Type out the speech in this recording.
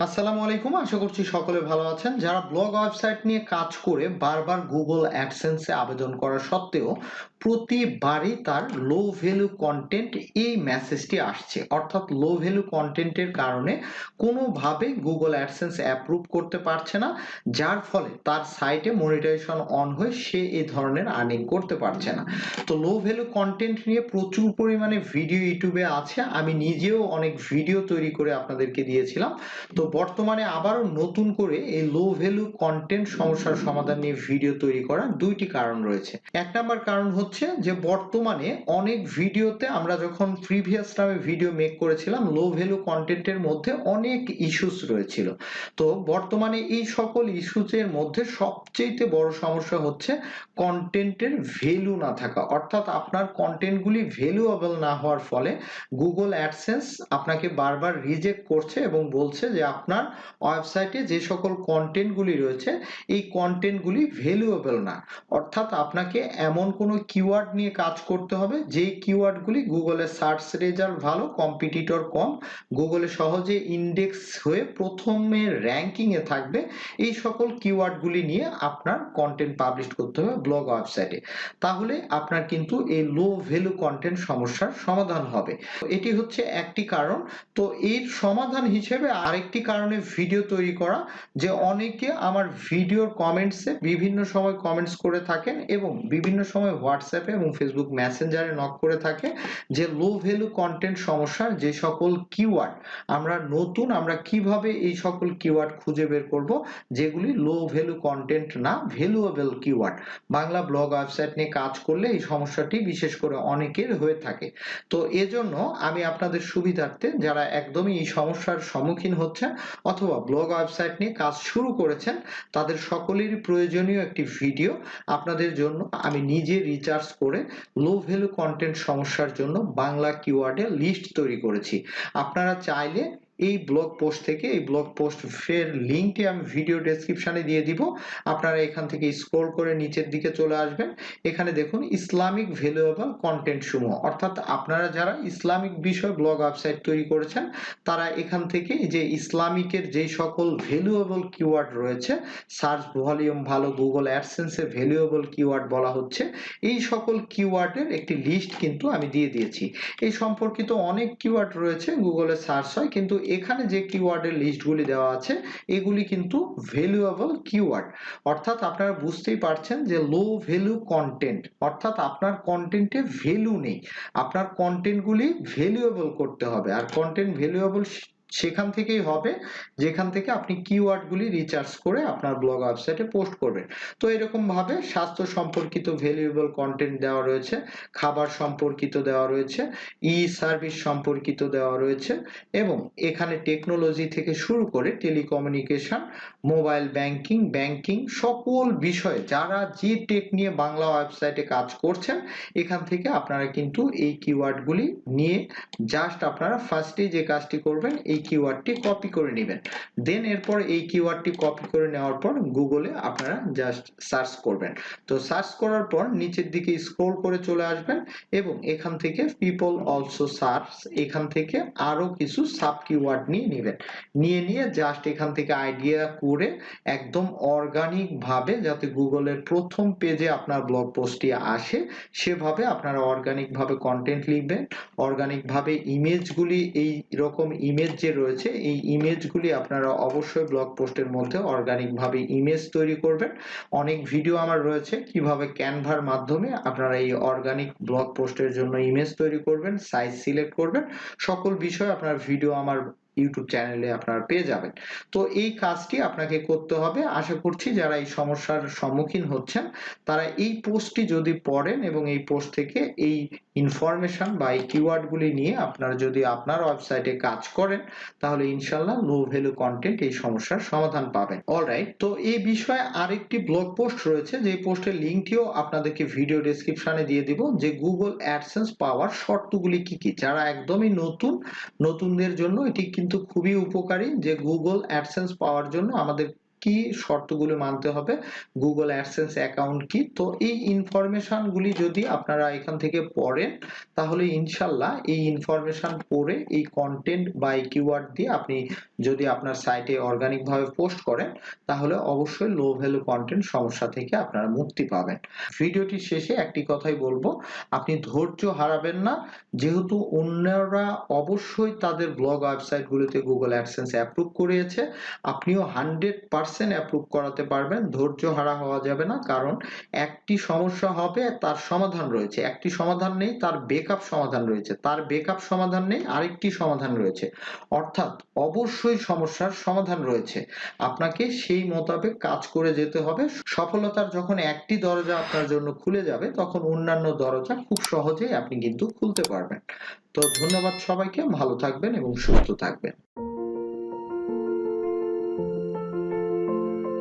আসসালামু আলাইকুম, আশা করছি সকলে ভালো আছেন। যারা ব্লগ ওয়েবসাইট নিয়ে কাজ করে বারবার গুগল অ্যাডসেন্সে আবেদন করা সত্ত্বেও প্রতিবারই তার লো ভ্যালু কন্টেন্ট এই মেসেজটি আসছে। অর্থাৎ লো ভ্যালু কন্টেন্টের কারণে কোনোভাবে গুগল অ্যাডসেন্স অ্যাপ্রুভ করতে পারছে না, যার ফলে তার সাইটে মনিটাইজেশন অন হয়ে সে এই ধরনের আর্নিং করতে পারছে না। তো লো ভ্যালু কন্টেন্ট নিয়ে প্রচুর পরিমাণে ভিডিও ইউটিউবে আছে। আমি নিজেও অনেক ভিডিও তৈরি করে আপনাদেরকে দিয়েছিলাম। তো বর্তমানে আবারও নতুন করে এই লো ভ্যালু কন্টেন্ট সমস্যার সমাধান নিয়ে ভিডিও তৈরি করার দুইটি কারণ রয়েছে। এক নাম্বার কারণ হচ্ছে যে বর্তমানে অনেক ভিডিওতে আমরা যখন প্রিভিয়াস নামে ভিডিও মেক করেছিলাম লো ভ্যালু কন্টেন্টের মধ্যে অনেক ইস্যুস রয়েছিল। তো বর্তমানে এই সকল ইস্যুসের মধ্যে সবচেয়ে বড় সমস্যা হচ্ছে কন্টেন্টের ভ্যালু না থাকা। অর্থাৎ আপনার কন্টেন্টগুলি ভ্যালুয়েবল না হওয়ার ফলে গুগল অ্যাডসেন্স আপনাকে বারবার রিজেক্ট করছে এবং বলছে যে আপনার ওয়েবসাইটে যে সকল কন্টেন্টগুলি রয়েছে, এই কন্টেন্টগুলি ভ্যালুয়েবল না। অর্থাৎ আপনাকে এমন কোনো কিওয়ার্ড নিয়ে কাজ করতে হবে। যেই কিওয়ার্ডগুলি গুগলের সার্চ রেজাল্ট ভালো কম্পিটিটর কম, গুগলে সহজে ইন্ডেক্স হয়ে প্রথমে র্যাঙ্কিংয়ে থাকবে। এই সকল কিওয়ার্ডগুলি নিয়ে আপনার কন্টেন্ট পাবলিশ করতে হবে ব্লগ ওয়েবসাইটে তাহলে আপনার কিন্তু এই লো ভ্যালু কন্টেন্ট সমস্যার সমাধান হবে। এটি হচ্ছে একটি কারণ। তো এর সমাধান হিসেবে আরেকটি কারণে ভিডিও তৈরি করা, যে অনেকে আমার ভিডিওর কমেন্টসে বিভিন্ন সময় কমেন্টস করে থাকেন এবং বিভিন্ন সময় হোয়াটসঅ্যাপে এবং ফেসবুক মেসেঞ্জারে নক করে থাকে যে লো ভ্যালু কন্টেন্ট সমস্যার যে সকল কিওয়ার্ড আমরা নতুন আমরা কীভাবে এই সকল কিওয়ার্ড খুঁজে বের করব, যেগুলি লো ভ্যালু কন্টেন্ট না valuable keyword Bangla blog website নিয়ে কাজ করলে এই সমস্যাটি বিশেষ করে অনেকের হয়ে থাকে। তো এজন্য আমি আপনাদের সুবিধার্থে যারা একদমই এই সমস্যার সম্মুখীন হচ্ছেন অথবা ব্লগ ওয়েবসাইট নিয়ে কাজ শুরু করেছেন, তাদের সকলেরই প্রয়োজনীয় একটি ভিডিও। আপনাদের জন্য আমি নিজে রিচার্জ করে লো ভ্যালু কন্টেন্ট সমস্যার জন্য বাংলা কিওয়ার্ডের লিস্ট তৈরি করেছি। আপনারা চাইলে এই ব্লগ পোস্ট থেকে এই ব্লগ পোস্ট ফের লিঙ্কটি আমি ভিডিও ডেসক্রিপশনে দিয়ে দিব। আপনারা এখান থেকে স্ক্রল করে নিচের দিকে চলে আসবেন। এখানে দেখুন, ইসলামিক ভ্যালুয়েবল কন্টেন্ট সমূহ। অর্থাৎ আপনারা যারা ইসলামিক বিষয় ব্লগ ওয়েবসাইট তৈরি করেছেন, তারা এখান থেকে যে ইসলামিকের যেই সকল ভ্যালুয়েবল কিওয়ার্ড রয়েছে সার্চ ভলিউম ভালো গুগল অ্যাডসেন্সে ভ্যালুয়েবল কিওয়ার্ড বলা হচ্ছে, এই সকল কিওয়ার্ডের একটি লিস্ট কিন্তু আমি দিয়ে দিয়েছি। এই সম্পর্কিত অনেক কিওয়ার্ড রয়েছে গুগলে সার্চ হয়, কিন্তু এখানে যে কিওয়ার্ডের লিস্টগুলি দেওয়া আছে, এগুলি কিন্তু ভ্যালুয়েবল কিওয়ার্ড অর্থাৎ আপনারা বুঝতেই পারছেন যে লো ভ্যালু কন্টেন্ট অর্থাৎ আপনার কন্টেন্টে ভ্যালু নেই। আপনার কন্টেন্টগুলি ভ্যালুয়েবল করতে হবে। আর কন্টেন্ট ভ্যালুয়েবল সেখান থেকেই হবে, যেখান থেকে আপনি কিওয়ার্ডগুলি রিচার্জ করে আপনার ব্লগ ওয়েবসাইটে পোস্ট করবেন। তো এরকম ভাবে স্বাস্থ্য সম্পর্কিত ভ্যালুয়েবল কন্টেন্ট দেওয়া রয়েছে, খাবার সম্পর্কিত দেওয়া রয়েছে ই সার্ভিস সম্পর্কিত দেওয়া রয়েছে এবং এখানে টেকনোলজি থেকে শুরু করে টেলিকমিউনিকেশন মোবাইল ব্যাংকিং ব্যাংকিং সকল বিষয়ে যারা যে টেক নিয়ে বাংলা ওয়েবসাইটে কাজ করছেন, এখান থেকে আপনারা কিন্তু এই কিওয়ার্ডগুলি নিয়ে জাস্ট আপনারা ফার্স্টেই যে কাজটি করবেন, এই কিওয়ার্ডটি কপি করে নেবেন। দেন এরপর এই কিওয়ার্ডটি কপি করে নেওয়ার পর গুগলে আপনারা জাস্ট সার্চ করবেন। তো সার্চ করার পর নিচের দিকে স্ক্রল করে চলে আসবেন এবং এখান থেকে পিপল অলসো সার্চ এখান থেকে আরও কিছু সাব কিওয়ার্ড নিয়ে নেবেন। নিয়ে নিয়ে জাস্ট এখান থেকে আইডিয়া করে একদম অর্গানিক ভাবে যাতে গুগলের প্রথম পেজে আপনার ব্লগ পোস্টটি আসে, সেভাবে আপনারা অর্গানিক ভাবে কন্টেন্ট লিখবেন। অর্গানিক ভাবে ইমেজগুলি এই রকম ইমেজ যে রয়েছে, এই ইমেজগুলি আপনারা অবশ্যই ব্লগ পোস্টের মধ্যে অর্গানিক ভাবে ইমেজ তৈরি করবেন। অনেক ভিডিও আমার রয়েছে, কীভাবে ক্যানভার মাধ্যমে আপনারা এই অর্গানিক ব্লগ পোস্টের জন্য ইমেজ তৈরি করবেন সাইজ সিলেক্ট করবেন। সকল বিষয় আপনার ভিডিও আমার ইউটিউব চ্যানেলে আপনারা পেয়ে যাবেন। তো এই কাজটি আপনাকে করতে হবে। আশা করছি যারা এই সমস্যার সম্মুখীন হচ্ছেন, তারা এই পোস্টটি যদি পড়েন এবং এই পোস্ট থেকে এই ইনফরমেশন বা এই কিওয়ার্ডগুলি নিয়ে আপনারা যদি আপনার ওয়েবসাইটে কাজ করেন, তাহলে ইনশাল্লাহ লো ভ্যালু কন্টেন্ট এই সমস্যার সমাধান পাবেন। অলরাইট তো এই বিষয়ে আরেকটি ব্লগ পোস্ট রয়েছে। যে পোস্টের লিঙ্কটিও আপনাদেরকে ভিডিও ডেসক্রিপশনে দিয়ে দিব, যে গুগল অ্যাডসেন্স পাওয়ার শর্তগুলি কি কি? যারা একদমই নতুন, নতুনদের জন্য এটি কিন্তু খুবই উপকারী যে গুগল অ্যাডসেন্স পাওয়ার জন্য আমাদের কি শর্তগুলো মানতে হবে? গুগল অ্যাডসেন্স অ্যাকাউন্ট কি? তো এই ইনফরমেশনগুলি যদি আপনারা এখান থেকে পড়েন, তাহলে ইনশাল্লাহ এই ইনফরমেশন পড়ে এই কন্টেন্ট বা এই কিওয়ার্ড দিয়ে আপনি যদি আপনার সাইটে অর্গানিক ভাবে পোস্ট করেন, তাহলে অবশ্যই লো ভ্যালু কন্টেন্ট সমস্যা থেকে আপনারা মুক্তি পাবেন। ভিডিওটির শেষে একটি কথাই বলব, আপনি ধৈর্য হারাবেন না। যেহেতু অন্যরা অবশ্যই তাদের ব্লগ ওয়েবসাইটগুলোতে গুগল অ্যাডসেন্স অ্যাপ্রুভ করিয়েছে, আপনিও হান্ড্রেড পার্সেন্ট অ্যাপ্রুভ করাতে পারবেন। ধৈর্য হারা হওয়া যাবে না, কারণ একটি সমস্যা হবে, তার সমাধান রয়েছে। একটি সমাধান নেই, তার বেকআপ সমাধান রয়েছে। তার বেকআপ সমাধান নেই, আরেকটি সমাধান রয়েছে। অর্থাৎ অবশ্যই সমস্যার সমাধান রয়েছে। আপনাকে সেই মোতাবেক কাজ করে যেতে হবে। সফলতার যখন একটি দরজা আপনার জন্য খুলে যাবে, তখন অন্যান্য দরজা খুব সহজেই আপনি কিন্তু খুলতে পারবেন। তো ধন্যবাদ সবাইকে, ভালো থাকবেন এবং সুস্থ থাকবেন।